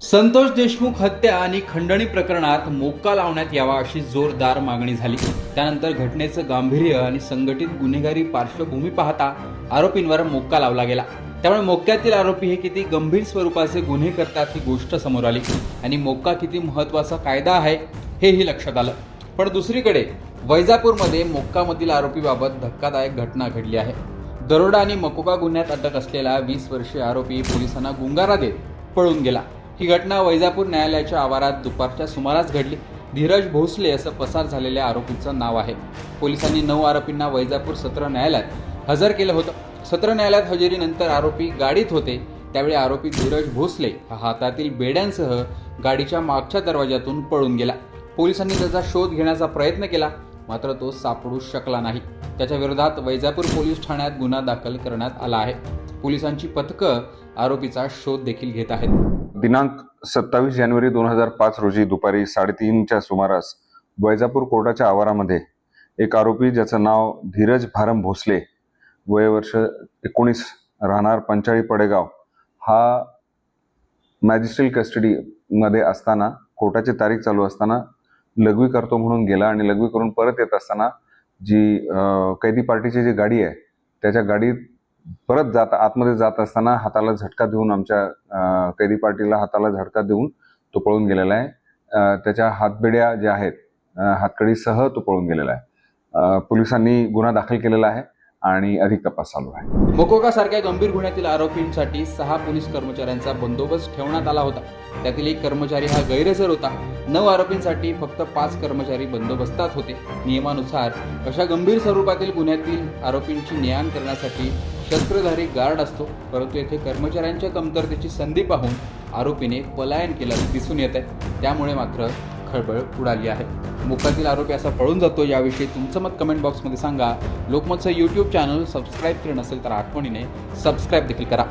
संतोष देशमुख हत्या आणि खंडणी प्रकरणात मोक्का लावण्यात यावा अशी जोरदार मागणी झाली. त्यानंतर घटनेचं गांभीर्य आणि संघटित गुन्हेगारी पार्श्वभूमी पाहता आरोपींवर मोक्का लावला गेला. त्यामुळे मोक्क्यातील आरोपी हे किती गंभीर स्वरूपाचे गुन्हे करतात ही गोष्ट समोर आली आणि मोक्का किती महत्त्वाचा कायदा आहे हेही लक्षात आलं. पण दुसरीकडे वैजापूरमध्ये मोक्कामधील आरोपीबाबत धक्कादायक घटना घडली आहे. दरोडा आणि मकोका गुन्ह्यात अटक असलेला वीस वर्षीय आरोपी पोलिसांना गुंगारा देत पळून गेला. ही घटना वैजापूर न्यायालयाच्या आवारात दुपारच्या सुमारास घडली. धीरज भोसले असं पसार झालेल्या आरोपीचं नाव आहे. पोलिसांनी नऊ आरोपींना वैजापूर सत्र न्यायालयात हजर केलं होतं. सत्र न्यायालयात हजेरीनंतर आरोपी गाडीत होते. त्यावेळी आरोपी धीरज भोसले हा हातातील बेड्यांसह गाडीच्या मागच्या दरवाजातून पळून गेला. पोलिसांनी त्याचा शोध घेण्याचा प्रयत्न केला मात्र तो सापडू शकला नाही. त्याच्या विरोधात वैजापूर पोलीस ठाण्यात गुन्हा दाखल करण्यात आला आहे. पोलिसांची पथकं आरोपीचा शोध देखील घेत आहेत. दिनांक सत्तावीस जानेवारी दोन हजार पाच रोजी दुपारी साडेतीनच्या सुमारास वैजापूर कोर्टाच्या आवारामध्ये एक आरोपी ज्याचं नाव धीरज भारम भोसले वयवर्ष एकोणीस राहणार पंचाळी पडेगाव हा मॅजिस्ट्रेट कस्टडीमध्ये असताना कोर्टाची तारीख चालू असताना लघवी करतो म्हणून गेला आणि लघवी करून परत येत असताना जी कैदी पार्टीची जी गाडी आहे त्याच्या गाडीत परत जात आतमध्ये जात असताना हाताला झटका देऊन आमच्या कैदी पार्टीला हाताला झटका देऊन तो पळून गेलेला आहे. त्याच्या हातबिड्या ज्या आहेत हातकडीसह तो पळून गेलेला आहे. पोलिसांनी गुन्हा दाखल केलेला आहे आणि अधिक तपास चालू आहे. मोकोका सारख्या गंभीर गुन्ह्यातील आरोपींसाठी सहा पोलीस कर्मचाऱ्यांचा बंदोबस्त ठेवण्यात आला होता. त्यातील एक कर्मचारी हा गैरहजर होता. नऊ आरोपींसाठी फक्त पाच कर्मचारी बंदोबस्तात होते. नियमानुसार अशा गंभीर स्वरूपातील गुन्ह्यातील आरोपींची ने-आण करण्यासाठी शस्त्रधारी गार्ड असतो परंतु येथे कर्मचाऱ्यांच्या कमतरतेची संधी पाहून आरोपीने पलायन केल्याचं दिसून येत आहे त्यामुळे मात्र खळबळ उडाली आहे. मुखातील आरोपी असा पळून जातो याविषयी तुमचं मत कमेंट बॉक्समध्ये सांगा. लोकमतचं यूट्यूब चॅनल सबस्क्राईब केलं नसेल तर आठवणीने सबस्क्राईब देखील करा.